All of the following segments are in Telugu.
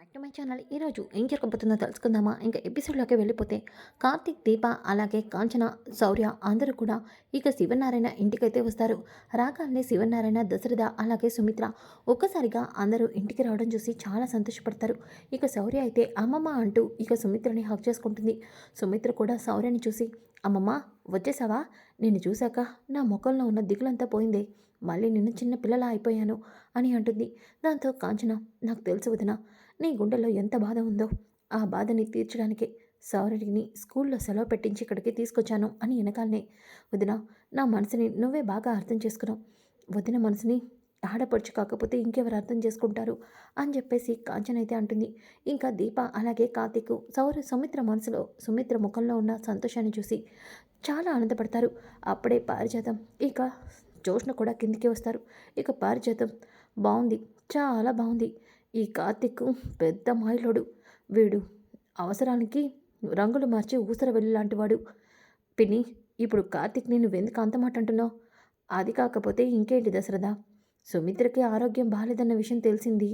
బ్యాక్ టు మై ఛానల్ ఈరోజు ఏం జరగబోతుందో తెలుసుకుందామా? ఇంకా ఎపిసోడ్లోకి వెళ్ళిపోతే కార్తీక్ దీప అలాగే కాంచన శౌర్య అందరూ కూడా ఇక శివనారాయణ ఇంటికైతే వస్తారు. రాగానే శివనారాయణ దశరథ అలాగే సుమిత్ర ఒక్కసారిగా అందరూ ఇంటికి రావడం చూసి చాలా సంతోషపడతారు. ఇక శౌర్య అయితే అమ్మమ్మ అంటూ ఇక సుమిత్రని హక్ చేసుకుంటుంది. సుమిత్ర కూడా శౌర్యని చూసి అమ్మమ్మ వచ్చేసావా? నిన్ను చూశాక నా ముఖంలో ఉన్న దిగులంతా పోయిందే. మళ్ళీ నిన్ను చిన్న పిల్లలా అయిపోయాను అని అంటుంది. దాంతో కాంచన నాకు తెలుసు వదిన నీ గుండెలో ఎంత బాధ ఉందో ఆ బాధని తీర్చడానికే సౌరడిని స్కూల్లో సెలవు పెట్టించి ఇక్కడికి తీసుకొచ్చాను అని వెనకాలనే. వదిన నా మనసుని నువ్వే బాగా అర్థం చేసుకున్నావు. వదిన మనసుని ఆడపడుచు కాకపోతే ఇంకెవరు అర్థం చేసుకుంటారు అని చెప్పేసి కాంచన్ అయితే అంటుంది. ఇంకా దీప అలాగే కార్తీక్ సౌర సుమిత్ర మనసులో సుమిత్ర ముఖంలో ఉన్న సంతోషాన్ని చూసి చాలా ఆనందపడతారు. అప్పుడే పారిజాతం ఇక జోష్ను కూడా కిందికి వస్తారు. ఇక పారిజాతం బాగుంది చాలా బాగుంది ఈ కార్తిక్ పెద్ద మాయలోడు. వీడు అవసరానికి రంగులు మార్చి ఊసర వెళ్ళి లాంటివాడు పిన్ని ఇప్పుడు కార్తిక్ నేను వెందుకు అంత మాట అంటున్నావు? అది కాకపోతే ఇంకేంటి దశరథ? సుమిత్రకి ఆరోగ్యం బాగాలేదన్న విషయం తెలిసింది.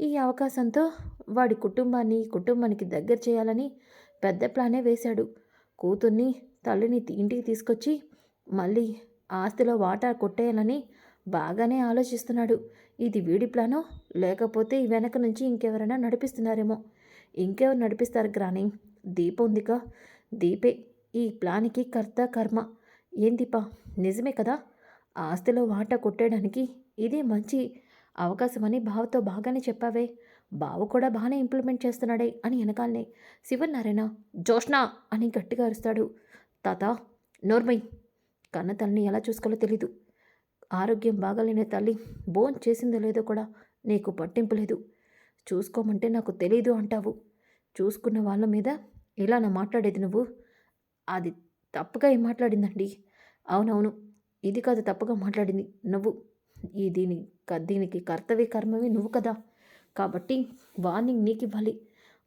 ఈ అవకాశంతో వాడి కుటుంబాన్ని కుటుంబానికి దగ్గర చేయాలని పెద్ద ప్లానే వేశాడు. కూతుర్ని తల్లిని ఇంటికి తీసుకొచ్చి మళ్ళీ ఆస్తిలో వాటా కొట్టేయాలని బాగానే ఆలోచిస్తున్నాడు. ఇది వీడి ప్లానో? లేకపోతే ఈ వెనక నుంచి ఇంకెవరైనా నడిపిస్తున్నారేమో? ఇంకెవరు నడిపిస్తారు గ్రాని? దీప ఉందిగా దీపే ఈ ప్లాన్కి కర్త కర్మ. ఏం దీప నిజమే కదా? ఆస్తిలో వాటా కొట్టేయడానికి ఇదే మంచి అవకాశమని బావతో బాగానే చెప్పావే. బావ కూడా బాగానే ఇంప్లిమెంట్ చేస్తున్నాడే అని వెనకాలనే. శివనారాయణ జోష్నా అని గట్టిగా అరుస్తాడు. తాత నోర్మై కన్న తల్లిని ఎలా చూసుకోవాలో తెలీదు. ఆరోగ్యం బాగాలేనే తల్లి బోన్ చేసిందో లేదో కూడా నీకు పట్టింపు లేదు. చూసుకోమంటే నాకు తెలీదు అంటావు. చూసుకున్న వాళ్ళ మీద ఇలా నా మాట్లాడేది నువ్వు? అది తప్పుగా ఏం మాట్లాడిందండి? అవునవును ఇది కాదు తప్పుగా మాట్లాడింది నువ్వు. ఈ దీని దీనికి కర్తవ్య కర్మవి నువ్వు కదా. కాబట్టి వార్నింగ్ నీకు ఇవ్వాలి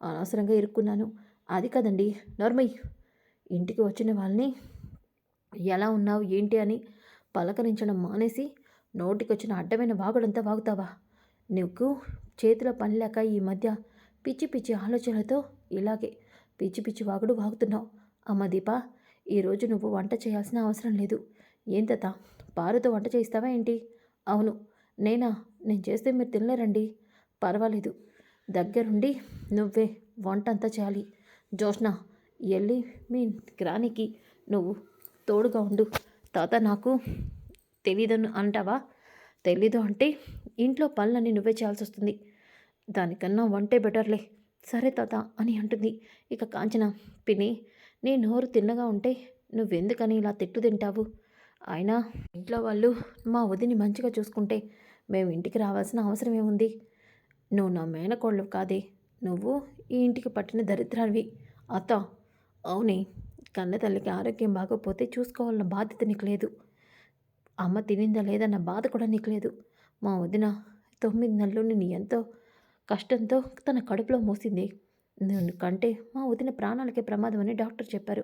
అనవసరంగా ఇరుక్కున్నాను. అది కదండి నార్మల్ ఇంటికి వచ్చిన వాళ్ళని ఎలా ఉన్నావు ఏంటి అని పలకరించడం మానేసి నోటికొచ్చిన అడ్డమైన వాగుడంతా వాగుతావా? నీకు చేతిలో పని లేక ఈ మధ్య పిచ్చి పిచ్చి ఆలోచనలతో ఇలాగే పిచ్చి పిచ్చి వాగుడు వాగుతున్నావు. అమ్మ దీప ఈరోజు నువ్వు వంట చేయాల్సిన అవసరం లేదు. ఏం తాత పారుతో వంట చేయిస్తావా ఏంటి? అవును నేనా? నేను చేస్తే మీరు తినలేరండి. పర్వాలేదు. దగ్గరుండి నువ్వే వంట అంతా చేయాలి. జోష్న వెళ్ళి మీ గ్రానికి నువ్వు తోడుగా ఉండు. తాత నాకు తెలీదని అంటావా? తెలీదు అంటే ఇంట్లో పనులన్నీ నువ్వే చేయాల్సి వస్తుంది దానికన్నా వంటే బెటర్లే. సరే తాత అని అంటుంది. ఇక కాంచన పిని నీ నోరు తిన్నగా ఉంటే నువ్వెందుకని ఇలా తిట్టు తింటావు? అయినా ఇంట్లో వాళ్ళు మా వదిని మంచిగా చూసుకుంటే మేము ఇంటికి రావాల్సిన అవసరం ఏముంది? నువ్వు నా మేనకోళ్ళు కాదే. నువ్వు ఈ ఇంటికి పట్టిన దరిద్రానివి. అత్త అవునే. కన్న తల్లికి ఆరోగ్యం బాగోపోతే చూసుకోవాలన్న బాధ్యత నీకు లేదు. అమ్మ తినిందా లేదన్న బాధ కూడా నీకు లేదు. మా వదిన తొమ్మిది నెలలు నేను ఎంతో కష్టంతో తన కడుపులో మోసింది. నేను కంటే మా వదిన ప్రాణాలకే ప్రమాదం అని డాక్టర్ చెప్పారు.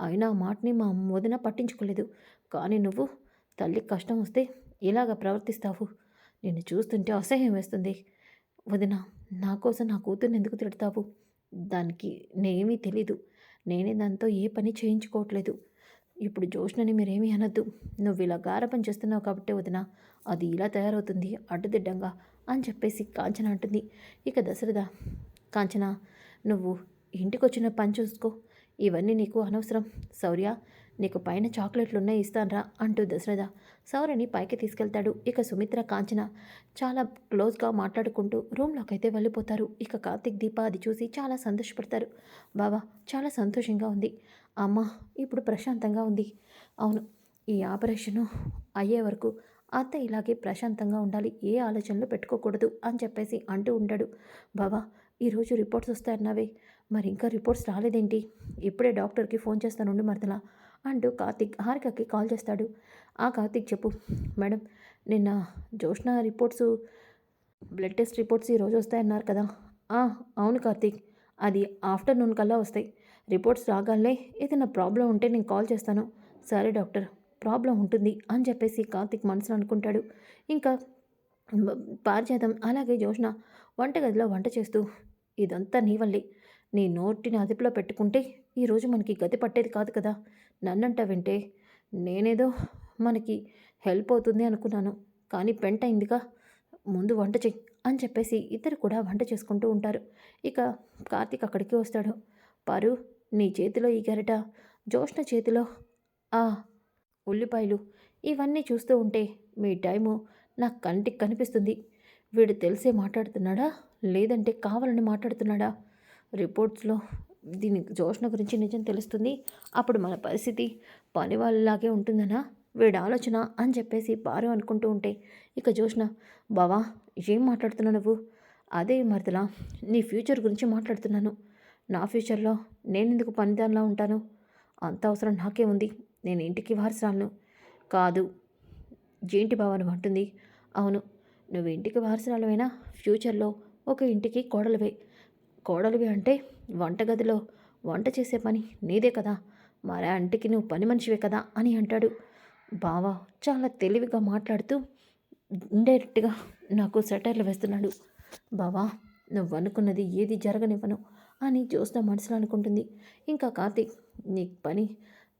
అయినా ఆ మాటని మా వదిన పట్టించుకోలేదు. కానీ నువ్వు తల్లికి కష్టం వస్తే ఇలాగ ప్రవర్తిస్తావు? నిన్ను చూస్తుంటే అసహ్యం వేస్తుంది. వదిన నా కోసం నా కూతుర్ని ఎందుకు తిడతావు? దానికి నేమీ తెలీదు. నేనే దాంతో ఏ పని చేయించుకోవట్లేదు. ఇప్పుడు జోష్నని మీరేమీ అనద్దు. నువ్వు ఇలా గారపం చేస్తున్నావు కాబట్టి వదిన అది ఇలా తయారవుతుంది అడ్డుదిడ్డంగా అని చెప్పేసి కాంచన అంటుంది. ఇక దశరథ కాంచన నువ్వు ఇంటికి వచ్చిన పని చూసుకో. ఇవన్నీ నీకు అనవసరం. శౌర్య నీకు పైన చాక్లెట్లు ఉన్నాయి అంటూ దశరథ. సౌరని పైకి తీసుకెళ్తాడు. ఇక సుమిత్ర కాంచన చాలా క్లోజ్గా మాట్లాడుకుంటూ రూమ్లోకి అయితే వెళ్ళిపోతారు. ఇక కార్తిక్ దీప అది చూసి చాలా సంతోషపడతారు. బావా చాలా సంతోషంగా ఉంది. అమ్మ ఇప్పుడు ప్రశాంతంగా ఉంది. అవును ఈ ఆపరేషను అయ్యే వరకు అత్త ఇలాగే ప్రశాంతంగా ఉండాలి. ఏ ఆలోచనలు పెట్టుకోకూడదు అని చెప్పేసి అంటూ ఉంటాడు. బావా ఈరోజు రిపోర్ట్స్ వస్తాయన్నావే. మరి ఇంకా రిపోర్ట్స్ రాలేదేంటి? ఇప్పుడే డాక్టర్కి ఫోన్ చేస్తానుండి మరదలా. అంటూ కార్తిక్ హారికకి కాల్ చేస్తాడు. ఆ కార్తిక్ చెప్పు మేడం నిన్న Jyoshna reports blood test reports ఈరోజు వస్తాయన్నారు కదా. అవును కార్తిక్ అది ఆఫ్టర్నూన్ కల్లా వస్తాయి. రిపోర్ట్స్ రాగానే ఏదైనా ప్రాబ్లం ఉంటే నేను కాల్ చేస్తాను. సరే డాక్టర్ ప్రాబ్లం ఉంటుంది అని చెప్పేసి కార్తిక్ మనసులో అనుకుంటాడు. ఇంకా పారిజాతం అలాగే జోష్న వంటగదిలో వంట చేస్తూ ఇదంతా నీ వల్లే. నీ నోటిని అదుపులో పెట్టుకుంటే ఈరోజు మనకి గతి పట్టేది కాదు కదా. నన్నంటావంటే నేనేదో మనకి హెల్ప్ అవుతుంది అనుకున్నాను. కానీ పెంట అయిందిగా. ముందు వంట చెయ్యి అని చెప్పేసి ఇద్దరు కూడా వంట చేసుకుంటూ ఉంటారు. ఇక కార్తీక్ అక్కడికి వస్తాడు. పారు నీ చేతిలో ఈ గరిట జోష్ణ చేతిలో ఆ ఉల్లిపాయలు ఇవన్నీ చూస్తూ ఉంటే మీ టైము నా కంటికి కనిపిస్తుంది. వీడు తెలిసే మాట్లాడుతున్నాడా? లేదంటే కావాలని మాట్లాడుతున్నాడా? రిపోర్ట్స్లో దీని జోష్న గురించి నిజం తెలుస్తుంది. అప్పుడు మన పరిస్థితి పని వాళ్ళలాగే ఉంటుందనా? వీడి ఆలోచన అని చెప్పేసి పారు అనుకుంటూ ఉంటే ఇక జోష్ణ బావా ఏం మాట్లాడుతున్నావు నువ్వు? అదే మరదలా నీ ఫ్యూచర్ గురించి మాట్లాడుతున్నాను. నా ఫ్యూచర్లో నేను ఎందుకు పనిదానిలా ఉంటాను? అంత అవసరం నాకే ఉంది నేను ఇంటికి వారసురాలను. కాదు. ఏంటి బావ అంటుంది? అవును నువ్వు ఇంటికి వారసురాలవైనా ఫ్యూచర్లో ఒక ఇంటికి కోడలివే. కోడలివి అంటే వంటగదిలో వంట చేసే పని నీదే కదా. మరే అంటికి ఇంటికి నువ్వు పని మనిషివే కదా అని అంటాడు. బావ చాలా తెలివిగా మాట్లాడుతూ ఇండైరెక్ట్గా నాకు సెటైర్లు వేస్తున్నాడు. బావా నువ్వు అనుకున్నది ఏది జరగనివ్వను అని జ్యోత్స్న మనసులో అనుకుంటుంది. ఇంకా కార్తీక్ నీ పని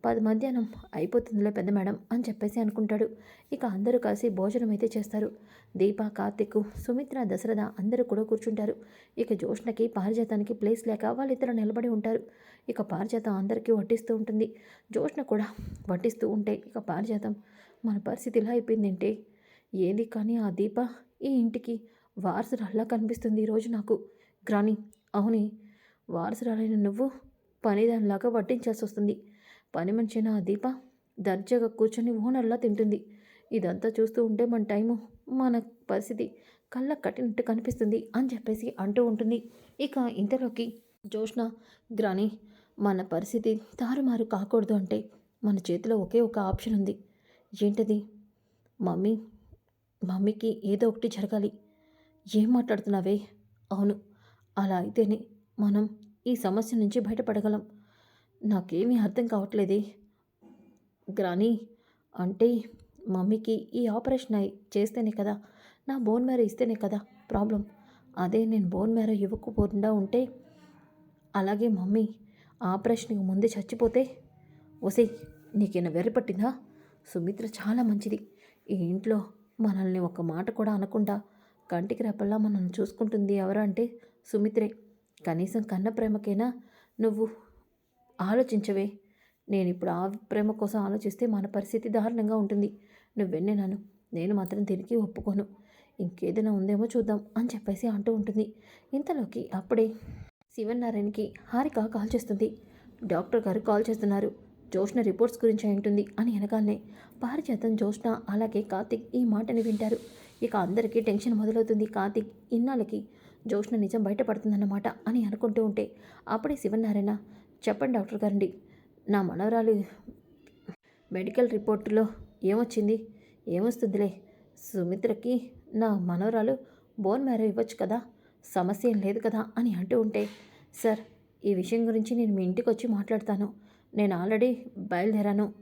పది మధ్యాహ్నం అయిపోతుందిలే పెద్ద మేడం అని చెప్పేసి అనుకుంటాడు. ఇక అందరూ కలిసి భోజనం అయితే చేస్తారు. దీప కార్తిక్ సుమిత్ర దశరథ అందరూ కూడా కూర్చుంటారు. ఇక జోష్ణకి పారిజాతానికి ప్లేస్ లేక వాళ్ళిద్దరు నిలబడి ఉంటారు. ఇక పారిజాతం అందరికీ వడ్డిస్తూ ఉంటుంది. జోష్ణ కూడా వడ్డిస్తూ ఉంటే ఇక పారిజాతం మన పరిస్థితి ఇలా అయిపోయిందంటే? ఏది కానీ ఆ దీప ఈ ఇంటికి వారసురాల్లా కనిపిస్తుంది ఈరోజు నాకు. గ్రాని అవుని వారసురాలైన నువ్వు పనిదానిలాగా వడ్డించాల్సి వస్తుంది పని మనిషిన దీప? దర్జాగా కూర్చొని ఓనర్లా తింటుంది. ఇదంతా చూస్తూ ఉంటే మన టైము మన పరిస్థితి కళ్ళ కట్టినట్టు కనిపిస్తుంది అని చెప్పేసి అంటూ ఉంటుంది. ఇక ఇంతలోకి జోష్న గ్రాని మన పరిస్థితి తారుమారు కాకూడదు అంటే మన చేతిలో ఒకే ఒక ఆప్షన్ ఉంది. ఏంటది? మమ్మీ మమ్మీకి ఏదో ఒకటి జరగాలి. ఏం మాట్లాడుతున్నావే? అవును అలా అయితేనే మనం ఈ సమస్య నుంచి బయటపడగలం. నాకేమీ అర్థం కావట్లేదే. గ్రాని అంటే మమ్మీకి ఈ ఆపరేషన్ అయి చేస్తేనే కదా నా బోన్ మేర ఇస్తేనే కదా ప్రాబ్లం. అదే నేను బోన్ మేర ఇవ్వకపోకుండా ఉంటే అలాగే మమ్మీ ఆపరేషన్కి ముందే చచ్చిపోతే ఒసే నీకేనా వెర్రి పట్టిందా? సుమిత్ర చాలా మంచిది. ఈ ఇంట్లో మనల్ని ఒక మాట కూడా అనకుండా కంటికి రెప్పల్లా మనల్ని చూసుకుంటుంది ఎవరంటే సుమిత్రే. కనీసం కన్న ప్రేమకైనా నువ్వు ఆలోచించవే. నేను ఇప్పుడు ఆ ప్రేమ కోసం ఆలోచిస్తే మన పరిస్థితి దారుణంగా ఉంటుంది. నువ్వెన్నే నన్ను నేను. మాత్రం తిరిగి ఒప్పుకోను. ఇంకేదైనా ఉందేమో చూద్దాం అని చెప్పేసి అంటూ ఉంటుంది. ఇంతలోకి అప్పుడే శివనారాయణకి హారిక కాల్ చేస్తుంది. డాక్టర్ గారు కాల్ చేస్తున్నారు. జోష్న రిపోర్ట్స్ గురించి ఉంటుంది అని వెనకాలనే పారిజాతం జోష్న అలాగే కార్తిక్ ఈ మాటని వింటారు. ఇక అందరికీ టెన్షన్ మొదలవుతుంది. కార్తిక్ ఇన్నాళ్ళకి జోష్ణ నిజం బయటపడుతుందన్నమాట అని అనుకుంటూ ఉంటే అప్పుడే శివనారాయణ చెప్పండి డాక్టర్ గారండి. నా మనవరాలు మెడికల్ రిపోర్టులో ఏమొచ్చింది? ఏమొస్తుందిలే? సుమిత్రకి నా మనవరాలు బోన్ మ్యారో ఇవ్వచ్చు కదా? సమస్య ఏం లేదు కదా? అని అంటూ ఉంటే సార్ ఈ విషయం గురించి నేను మీ ఇంటికి వచ్చి మాట్లాడతాను. నేను ఆల్రెడీ బయలుదేరాను.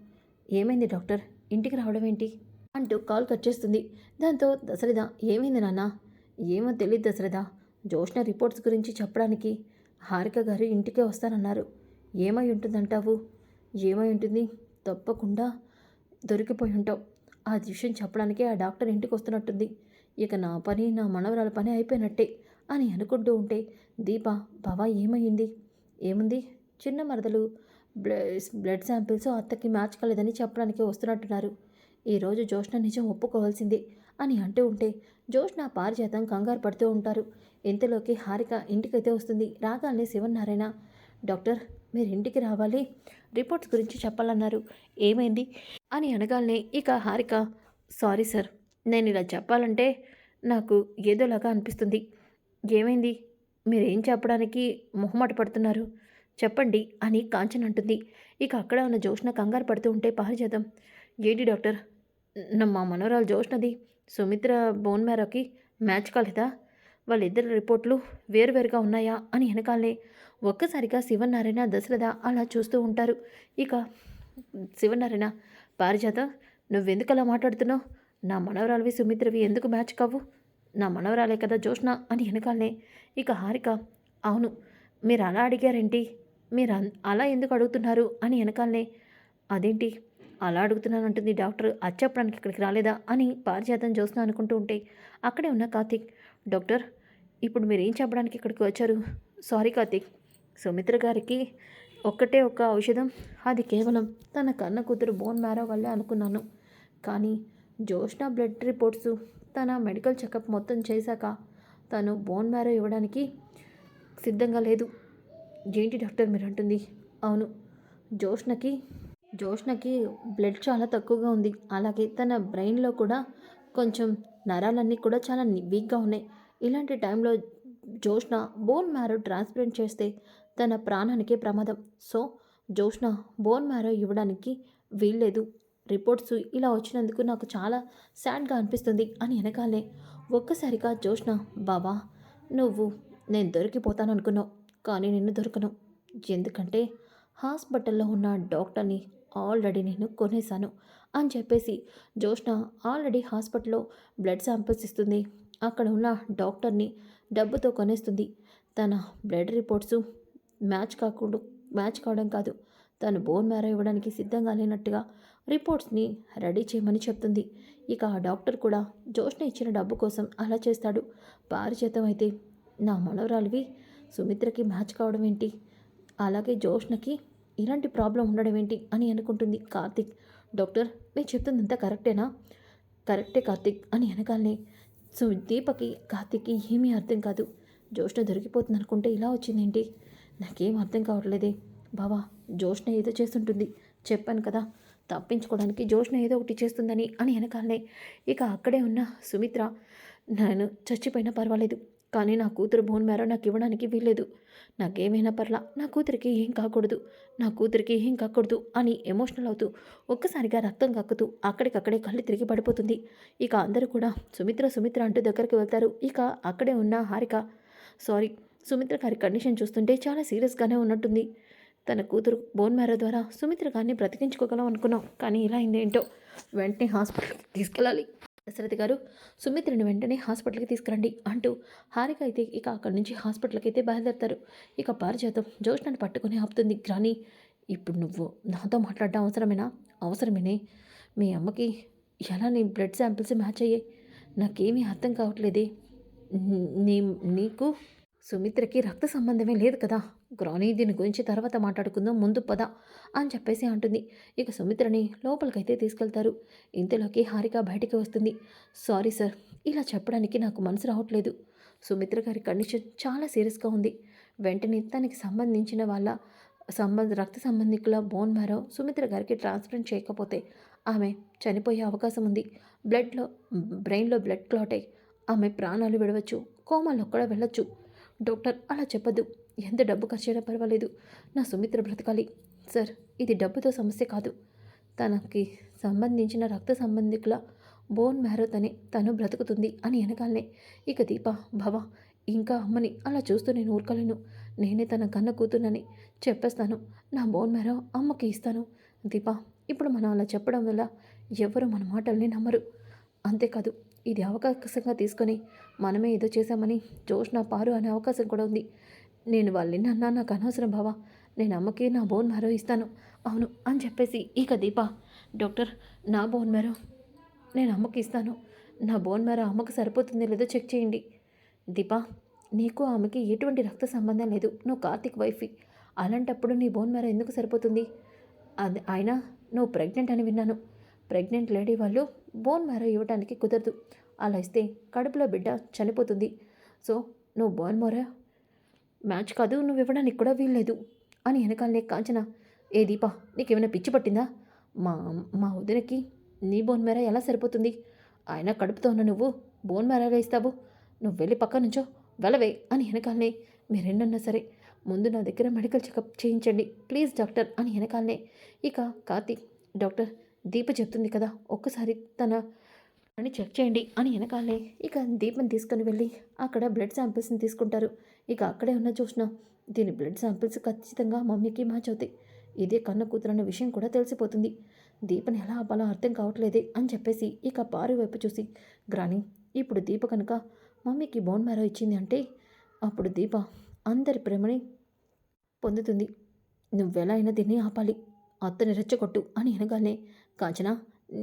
ఏమైంది డాక్టర్? ఇంటికి రావడం ఏంటి? అంటూ కాల్ కట్ చేస్తుంది. దాంతో దశరథ ఏమైంది నాన్న? ఏమో తెలియదు దశరథ. జోష్ణ రిపోర్ట్స్ గురించి చెప్పడానికి హారిక గారు ఇంటికే వస్తానన్నారు. ఏమై ఉంటుందంటావు? ఏమై ఉంటుంది? తప్పకుండా దొరికిపోయి ఉంటావు. ఆ విషయం చెప్పడానికే ఆ డాక్టర్ ఇంటికి వస్తున్నట్టుంది. ఇక నా పని నా మనవరాల పని అయిపోయినట్టే అని అనుకుంటూ ఉంటే దీప బావా ఏమైంది? ఏముంది? చిన్న మరదలు బ్లడ్ బ్లడ్ శాంపిల్స్ అత్తకి మ్యాచ్ కాలేదని చెప్పడానికి వస్తున్నట్టున్నారు. ఈరోజు జోష్న నిజం ఒప్పుకోవాల్సిందే అని అంటూ ఉంటే జోష్న పారిజాతం కంగారు పడుతూ ఉంటారు. ఇంతలోకి హారిక ఇంటికైతే వస్తుంది. రాగానే శివనారాయణ డాక్టర్ మీరు ఇంటికి రావాలి. రిపోర్ట్స్ గురించి చెప్పాలన్నారు. ఏమైంది? అని అనగానే ఇక హారిక సారీ సార్ నేను ఇలా చెప్పాలంటే నాకు ఏదోలాగా అనిపిస్తుంది. ఏమైంది? మీరేం చెప్పడానికి మొహమాట పడుతున్నారు? చెప్పండి అని కాంచన్ అంటుంది. ఇక అక్కడ ఉన్న జోష్న కంగారు పడుతూ ఉంటే పారిజాతం. ఏంటి డాక్టర్? మా మనోరాలు జోష్నది సుమిత్ర బోన్ మేరకి మ్యాచ్ కాలేదా? వాళ్ళిద్దరి రిపోర్ట్లు వేరువేరుగా ఉన్నాయా? అని వెనకాలనే ఒక్కసారిగా శివనారాయణ దశరథ అలా చూస్తూ ఉంటారు. ఇక శివనారాయణ పారిజాత నువ్వెందుకు అలా మాట్లాడుతున్నావు? నా మనవరాలివి సుమిత్రవి ఎందుకు మ్యాచ్ కావు? నా మనవరాలే కదా జోష్ణ అని వెనకాలనే. ఇక హారిక అవును మీరు అలా అడిగారేంటి? మీరు అన్- అలా ఎందుకు అడుగుతున్నారు అని వెనకాలనే. అదేంటి? అలా అడుగుతున్నానంటుంది డాక్టర్ అది చెప్పడానికి ఇక్కడికి రాలేదా అని పారిజాతం చూస్తున్నా అనుకుంటూ ఉంటే. అక్కడే ఉన్న కార్తీక్ డాక్టర్ ఇప్పుడు మీరు ఏం చెప్పడానికి ఇక్కడికి వచ్చారు? సారీ కార్తీక్ సుమిత్ర గారికి ఒక్కటే ఒక్క ఔషధం. అది కేవలం తన కన్న కూతురు బోన్ మ్యారో వల్లే అనుకున్నాను. కానీ జోష్న బ్లడ్ రిపోర్ట్స్ తన మెడికల్ చెకప్ మొత్తం చేశాక తను బోన్ మ్యారో ఇవ్వడానికి సిద్ధంగా లేదు. ఏంటి డాక్టర్ మీరు అంటుంది. అవును జోష్నకి జోష్నకి బ్లడ్ చాలా తక్కువగా ఉంది. అలాగే తన బ్రెయిన్లో కూడా కొంచెం నరాలన్నీ కూడా చాలా వీక్గా ఉన్నాయి. ఇలాంటి టైంలో జోష్న బోన్ మ్యారో ట్రాన్స్ప్లాంట్ చేస్తే తన ప్రాణానికే ప్రమాదం. సో జోష్న బోన్ మ్యారో ఇవ్వడానికి వీల్లేదు. రిపోర్ట్స్ ఇలా వచ్చినందుకు నాకు చాలా సాడ్గా అనిపిస్తుంది అని వెనకాలే. ఒక్కసారిగా జోష్న బావా నువ్వు నేను దొరికిపోతాను అనుకున్నావు కానీ నిన్ను దొరకను. ఎందుకంటే హాస్పిటల్లో ఉన్న డాక్టర్ని ఆల్రెడీ నేను కొనేశాను అని చెప్పేసి జోష్న ఆల్రెడీ హాస్పిటల్లో బ్లడ్ శాంపిల్స్ ఇస్తుంది. అక్కడ ఉన్న డాక్టర్ని డబ్బుతో కొనేస్తుంది. తన బ్లడ్ రిపోర్ట్స్ మ్యాచ్ కాకుండా మ్యాచ్ కావడం కాదు. తను బోన్ మ్యారో ఇవ్వడానికి సిద్ధంగా లేనట్టుగా రిపోర్ట్స్ని రెడీ చేయమని చెప్తుంది. ఇక ఆ డాక్టర్ కూడా జోష్న ఇచ్చిన డబ్బు కోసం అలా చేస్తాడు. పారిచేతం అయితే నా మనవరాలివి సుమిత్రకి మ్యాచ్ కావడం ఏంటి? అలాగే జోష్నకి ఇలాంటి ప్రాబ్లం ఉండడం ఏంటి అని అనుకుంటుంది కార్తిక్. డాక్టర్ మీరు చెప్తుందంతా కరెక్టేనా? కరెక్టే కార్తిక్ అని వెనకాలనే సో దీపకి కార్తిక్కి ఏమీ అర్థం కాదు. జోష్న దొరికిపోతుంది అనుకుంటే ఇలా వచ్చిందేంటి? నాకేం అర్థం కావట్లేదే. బావా జోష్న ఏదో చేస్తుంటుంది. చెప్పాను కదా తప్పించుకోవడానికి జోష్న ఏదో ఒకటి చేస్తుందని అని వెనకాలనే ఇక అక్కడే ఉన్న సుమిత్ర నేను చచ్చిపోయినా పర్వాలేదు కానీ నా కూతురు బోన్ మేర నాకు ఇవ్వడానికి వీల్లేదు. నాకేమైనా పర్లా నా కూతురికి ఏం కాకూడదు నా కూతురికి ఏం కాకూడదు అని ఎమోషనల్ అవుతూ ఒక్కసారిగా రక్తం కక్కుతూ అక్కడికక్కడే కళ్ళు తిరిగి పడిపోతుంది. ఇక అందరూ కూడా సుమిత్ర సుమిత్ర అంటూ దగ్గరికి వెళ్తారు. ఇక అక్కడే ఉన్న హారిక సారీ సుమిత్ర గారి కండిషన్ చూస్తుంటే చాలా సీరియస్గానే ఉన్నట్టుంది. తన కూతురు బోన్ మ్యారో ద్వారా సుమిత్ర గారిని బ్రతికించుకోగలం అనుకున్నాం కానీ ఇలా అయిందేంటో వెంటనే హాస్పిటల్కి తీసుకెళ్ళాలి. దశరథి గారు సుమిత్రని వెంటనే హాస్పిటల్కి తీసుకురండి అంటూ హారిక అయితే ఇక అక్కడి నుంచి హాస్పిటల్కి అయితే బయలుదేరతారు. ఇక పారిజాతం జోష్నని పట్టుకుని ఆపుతుంది గ్రాని. ఇప్పుడు నువ్వు నాతో మాట్లాడడం అవసరమేనా? అవసరమేనే. మీ అమ్మకి ఎలా నీ బ్లడ్ శాంపిల్స్ మ్యాచ్ అయ్యాయి? నాకేమీ అర్థం కావట్లేదే. నీ నీకు సుమిత్రకి రక్త సంబంధమే లేదు కదా. గ్రానీ దీని గురించి తర్వాత మాట్లాడుకుందాం ముందు పద అని చెప్పేసి అంటుంది. ఇక సుమిత్రని లోపలికైతే తీసుకెళ్తారు. ఇంతలోకి హారిక బయటికి వస్తుంది. సారీ సార్ ఇలా చెప్పడానికి నాకు మనసు రావట్లేదు. సుమిత్ర గారి కండిషన్ చాలా సీరియస్గా ఉంది. వెంటనే తనకి సంబంధించిన వాళ్ళ సంబంధ రక్త సంబంధికుల బోన్ మ్యారో సుమిత్ర గారికి ట్రాన్స్ప్లాంట్ చేయకపోతే ఆమె చనిపోయే అవకాశం ఉంది. బ్లడ్లో బ్రెయిన్లో బ్లడ్ క్లాట్ అయి ఆమె ప్రాణాలు విడవచ్చు కోమాలో కూడా వెళ్ళొచ్చు. డాక్టర్ అలా చెప్పద్దు. ఎంత డబ్బు ఖర్చైనా పర్వాలేదు. నా సుమిత్ర బ్రతకాలి. సార్ ఇది డబ్బుతో సమస్య కాదు. తనకి సంబంధించిన రక్త సంబంధికుల బోన్ మ్యారో తనే తను బ్రతుకుతుంది అని వెనకాలనే ఇక దీప భవ ఇంకా అమ్మని అలా చూస్తూ నేను ఊరుకోలేను. నేనే తన కన్న కూతునని చెప్పేస్తాను. నా బోన్ మ్యారో అమ్మకి ఇస్తాను. దీప ఇప్పుడు మనం అలా చెప్పడం వల్ల ఎవరు మన మాటల్ని నమ్మరు. అంతేకాదు ఇది అవకాశంగా తీసుకొని మనమే ఏదో చేశామని జోష్న పారు అనే అవకాశం కూడా ఉంది. నేను వాళ్ళని అన్నా నాకు అనవసరం బావా. నేను అమ్మకి నా బోన్ మ్యారో ఇస్తాను. అవును అని చెప్పేసి ఇక దీప డాక్టర్ నా బోన్ మ్యారో నేను అమ్మకి ఇస్తాను. నా బోన్ మ్యారో అమ్మకి సరిపోతుందో లేదో చెక్ చేయండి. దీపా నీకు ఆమెకి ఎటువంటి రక్త సంబంధం లేదు. నువ్వు కార్తిక్ వైఫీ. అలాంటప్పుడు నీ బోన్ మ్యారో ఎందుకు సరిపోతుంది? అది అయినా నువ్వు ప్రెగ్నెంట్ అని విన్నాను. ప్రెగ్నెంట్ లేడీ వాళ్ళు బోన్ మ్యారో ఇవ్వడానికి కుదరదు. అలా ఇస్తే కడుపులో బిడ్డ చనిపోతుంది. సో నువ్వు బోన్ మోరా మ్యాచ్ కాదు నువ్వు ఇవ్వడానికి కూడా వీల్లేదు అని వెనకాలనే కాంచన. ఏ దీపా నీకేమైనా పిచ్చి పట్టిందా? మా మా వదినకి నీ బోన్ మేర ఎలా సరిపోతుంది? ఆయన కడుపుతో ఉన్న నువ్వు బోన్ మేరగా ఇస్తావు. నువ్వు వెళ్ళి పక్క నుంచో వెళ్ళవే అని వెనకాలనే మీరెన్నన్నా సరే. ముందు నా దగ్గర మెడికల్ చెకప్ చేయించండి ప్లీజ్ డాక్టర్ అని వెనకాలనే. ఇక కార్తీక్ డాక్టర్ దీప చెప్తుంది కదా ఒక్కసారి తన అని చెక్ చేయండి అని వెనకాలే. ఇక దీపం తీసుకొని వెళ్ళి అక్కడ బ్లడ్ శాంపిల్స్ని తీసుకుంటారు. ఇక అక్కడే ఉన్న చూసిన దీని బ్లడ్ శాంపిల్స్ ఖచ్చితంగా మమ్మీకి మ్యాచ్ అవుతాయి. ఇదే కన్న కూతురు అన్న విషయం కూడా తెలిసిపోతుంది. దీపని ఎలా ఆపాలో అర్థం కావట్లేదే అని చెప్పేసి ఇక పారి వైపు చూసి గ్రాని ఇప్పుడు దీప కనుక మమ్మీకి బోన్ మ్యారో ఇచ్చింది అంటే అప్పుడు దీప అందరి ప్రేమని పొందుతుంది. నువ్వెలా అయినా దీన్ని ఆపాలి. అత్తని రెచ్చగొట్టు అని అనగానే కాంచన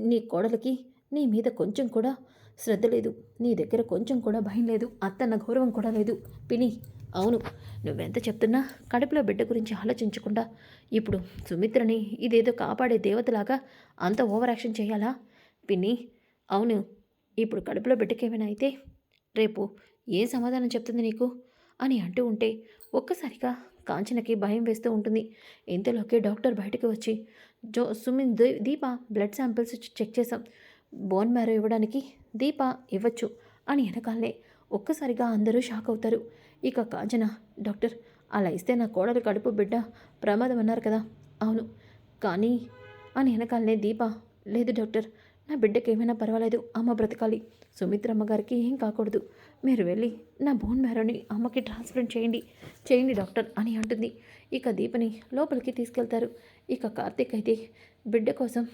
నీ కోడలికి నీ మీద కొంచెం కూడా శ్రద్ధ లేదు. నీ దగ్గర కొంచెం కూడా భయం లేదు. అత్తన్న గౌరవం కూడా లేదు. పిని అవును. నువ్వెంత చెప్తున్నా కడుపులో బిడ్డ గురించి ఆలోచించకుండా ఇప్పుడు సుమిత్రని ఇదేదో కాపాడే దేవతలాగా అంత ఓవర్ యాక్షన్ చేయాలా? పిన్ని అవును. ఇప్పుడు కడుపులో బిడ్డకేమైనా అయితే రేపు ఏం సమాధానం చెప్తుంది నీకు? అని అంటూ ఉంటే ఒక్కసారిగా కాంచనకి భయం వేస్తూ ఉంటుంది. ఇంతలోకి డాక్టర్ బయటకు వచ్చి జో సుమిన్ దీ- దీప బ్లడ్ శాంపిల్స్ చెక్ చేశాం. బోన్ మ్యారో ఇవ్వడానికి దీప ఇవ్వచ్చు అని వెనకాలనే ఒక్కసారిగా అందరూ షాక్ అవుతారు. ఇక కాంచన డాక్టర్ అలా ఇస్తే నా కోడలు కడుపు బిడ్డ ప్రమాదం అన్నారు కదా. అవును. కానీ అని వెనకాలనే దీప లేదు డాక్టర్ నా బిడ్డకి ఏమైనా పర్వాలేదు అమ్మ బ్రతకాలి. సుమిత్రమ్మ గారికి ఏం కాకూడదు. మీరు వెళ్ళి నా బోన్ మ్యారోని అమ్మకి ట్రాన్స్ప్లాంట్ చేయండి. చేయండి డాక్టర్ అని అంటుంది. ఇక దీపని లోపలికి తీసుకెళ్తారు. ఇక కార్తీక్ అయితే బిడ్డ కోసం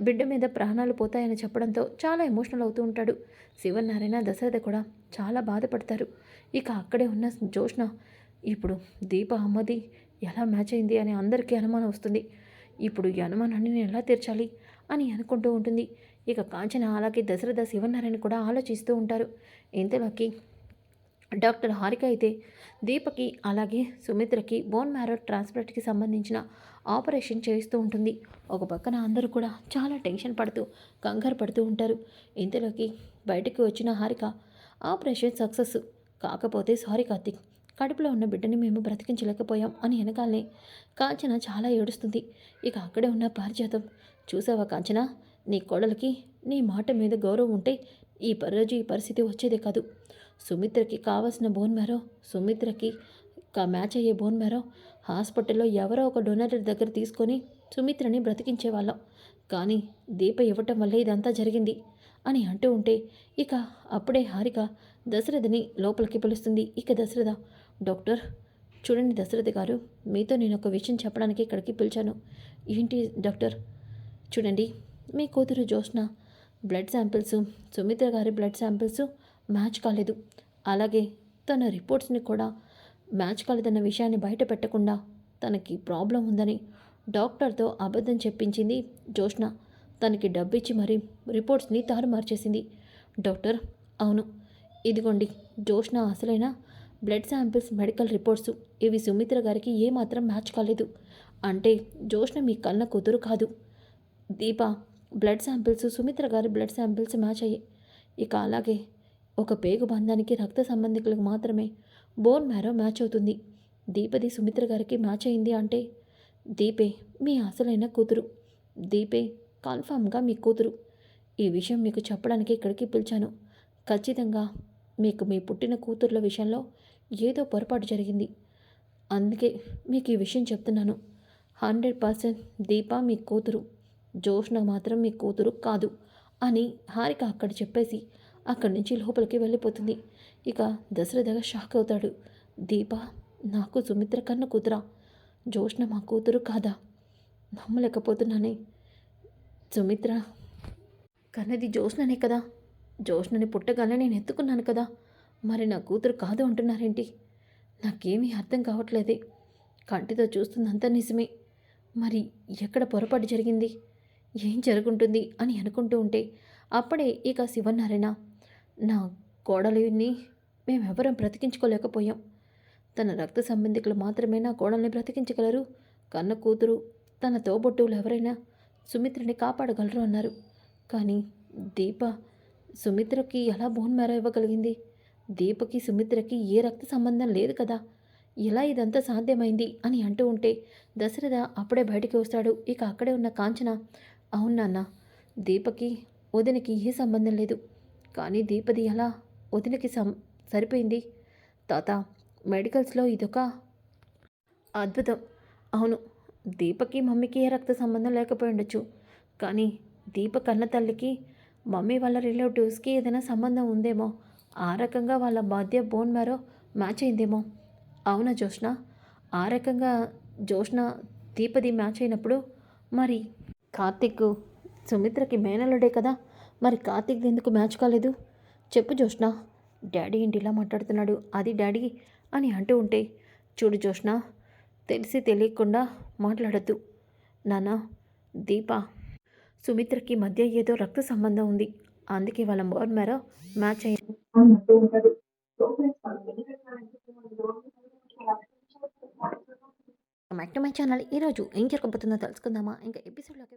బిడ్డ మీద ప్రాణాలు పోతాయని చెప్పడంతో చాలా ఎమోషనల్ అవుతూ ఉంటాడు. శివనారాయణ దశరథ కూడా చాలా బాధపడతారు. ఇక అక్కడే ఉన్న జోష్న ఇప్పుడు దీప అమ్మది ఎలా మ్యాచ్ అయింది? అని అందరికీ అనుమానం వస్తుంది. ఇప్పుడు ఈ అనుమానాన్ని నేను ఎలా తీర్చాలి? అని అనుకుంటూ ఉంటుంది. ఇక కాంచన అలాగే దశరథ శివనారాయణ కూడా ఆలోచిస్తూ ఉంటారు. ఇంతలోకి డాక్టర్ హారిక అయితే దీపకి అలాగే సుమిత్రకి బోన్ మ్యారో ట్రాన్స్ప్లాంట్కి సంబంధించిన ఆపరేషన్ చేస్తూ ఉంటుంది. ఒక పక్కన అందరూ కూడా చాలా టెన్షన్ పడుతూ కంగారు పడుతూ ఉంటారు. ఇంతలోకి బయటకు వచ్చిన హారిక ఆపరేషన్ సక్సెస్. కాకపోతే సారీ కార్తిక్ కడుపులో ఉన్న బిడ్డని మేము బ్రతికించలేకపోయాం అని వెనకాలే కాంచన చాలా ఏడుస్తుంది. ఇక అక్కడే ఉన్న పారిజాతం చూసావా కాంచన? నీ కోడలికి నీ మాట మీద గౌరవం ఉంటే ఈ పరోజు రోజు ఈ పరిస్థితి వచ్చేదే కాదు. సుమిత్రకి కావాల్సిన బోన్ మేరో సుమిత్రకి మ్యాచ్ అయ్యే బోన్ మేరో హాస్పిటల్లో ఎవరో ఒక డొనేటర్ దగ్గర తీసుకొని సుమిత్రని బ్రతికించేవాళ్ళం. కానీ దీప ఇవ్వటం వల్లే ఇదంతా జరిగింది అని అంటూ ఉంటే ఇక అప్పుడే హారిక దశరథని లోపలికి పిలుస్తుంది. ఇక దశరథ డాక్టర్ చూడండి దశరథ గారు మీతో నేను ఒక విషయం చెప్పడానికి ఇక్కడికి పిలిచాను. ఏంటి డాక్టర్ చూడండి మీ కూతురు జోష్న బ్లడ్ శాంపిల్స్ సుమిత్ర గారి బ్లడ్ శాంపిల్స్ మ్యాచ్ కాలేదు. అలాగే తన రిపోర్ట్స్ని కూడా మ్యాచ్ కాలేదన్న విషయాన్ని బయట పెట్టకుండా తనకి ప్రాబ్లం ఉందని డాక్టర్తో అబద్ధం చెప్పించింది జోష్న తనకి డబ్బిచ్చి మరీ రిపోర్ట్స్ని తారుమార్చేసింది. డాక్టర్ అవును ఇదిగోండి జోష్న అసలైన బ్లడ్ శాంపిల్స్ మెడికల్ రిపోర్ట్స్ ఇవి సుమిత్ర గారికి ఏమాత్రం మ్యాచ్ కాలేదు. అంటే జోష్న మీ కన్న కూతురు కాదు. దీప బ్లడ్ శాంపిల్స్ సుమిత్ర గారి బ్లడ్ శాంపిల్స్ మ్యాచ్ అయ్యాయి. ఇక అలాగే ఒక పేగు బంధానికి రక్త సంబంధికులకు మాత్రమే బోన్ మ్యారో మ్యాచ్ అవుతుంది. దీపది సుమిత్ర గారికి మ్యాచ్ అయింది అంటే దీపే మీ అసలైన కూతురు. దీపే కన్ఫామ్గా మీ కూతురు. ఈ విషయం మీకు చెప్పడానికి ఇక్కడికి పిలిచాను. ఖచ్చితంగా మీకు మీ పుట్టిన కూతుర్ల విషయంలో ఏదో పొరపాటు జరిగింది. అందుకే మీకు ఈ విషయం చెప్తున్నాను. హండ్రెడ్ పర్సెంట్ దీప మీ కూతురు. జోష్ణ మాత్రం మీ కూతురు కాదు అని హారిక అక్కడ చెప్పేసి అక్కడి నుంచి లోపలికి వెళ్ళిపోతుంది. ఇక దశరథగా షాక్ అవుతాడు. దీప నాకు సుమిత్ర కన్న కూతురా. జోష్ణ మా కూతురు కాదా? నమ్మలేకపోతున్నానే. సుమిత్ర కన్నది జోష్ణనే కదా? జోష్ణని పుట్టగానే నేను ఎత్తుకున్నాను కదా? మరి నా కూతురు కాదు అంటున్నారేంటి? నాకేమీ అర్థం కావట్లేదే. కంటితో చూస్తుందంతా నిజమే. మరి ఎక్కడ పొరపాటు జరిగింది? ఏం జరుగుంటుంది అని అనుకుంటూ ఉంటే అప్పుడే ఇక శివన్నారాయణ నా కోడలిని మేమెవరం బ్రతికించుకోలేకపోయాం. తన రక్త సంబంధికులు మాత్రమే నా కోడల్ని బ్రతికించగలరు. కన్న కూతురు తన తోబొట్టువులు ఎవరైనా సుమిత్రని కాపాడగలరు అన్నారు. కానీ దీప సుమిత్రకి ఎలా బోన్ మ్యారో ఇవ్వగలిగింది? దీపకి సుమిత్రకి ఏ రక్త సంబంధం లేదు కదా. ఎలా ఇదంతా సాధ్యమైంది అని అంటూ ఉంటే దశరథ అప్పుడే బయటికి వస్తాడు. ఇక అక్కడే ఉన్న కాంచన అవును నాన్న దీపకి వదినకి ఏ సంబంధం లేదు. కానీ దీపది ఎలా వదినకి సం సరిపోయింది? తాత మెడికల్స్లో ఇదొక అద్భుతం. అవును దీపకి మమ్మీకి ఏ రక్త సంబంధం లేకపోయి ఉండొచ్చు. కానీ దీప కన్న తల్లికి మమ్మీ వాళ్ళ రిలేటివ్స్కి ఏదైనా సంబంధం ఉందేమో? ఆ రకంగా వాళ్ళ బాధ్య బోన్ మ్యారో మ్యాచ్ అయిందేమో? అవునా జోష్న ఆ రకంగా జోష్న దీపది మ్యాచ్ అయినప్పుడు మరి కార్తిక్ సుమిత్రకి మేనలుడే కదా? మరి కార్తిక్ ఎందుకు మ్యాచ్ కాలేదు? చెప్పు జోష్ణ డాడీ ఏంటి ఇలా మాట్లాడుతున్నాడు. అది డాడీ అని అంటూ ఉంటే చూడు జోష్ణ తెలిసి తెలియకుండా మాట్లాడద్దు. నానా దీప సుమిత్రకి మధ్య ఏదో రక్త సంబంధం ఉంది. అందుకే వాళ్ళ మోర్ మేర మ్యాచ్ అయ్యింది అని అంటూ మై ఛానల్ ఈరోజు ఏం జరగబోతుందో తెలుసుకుందామా? ఇంకా ఎపిసోడ్లోకి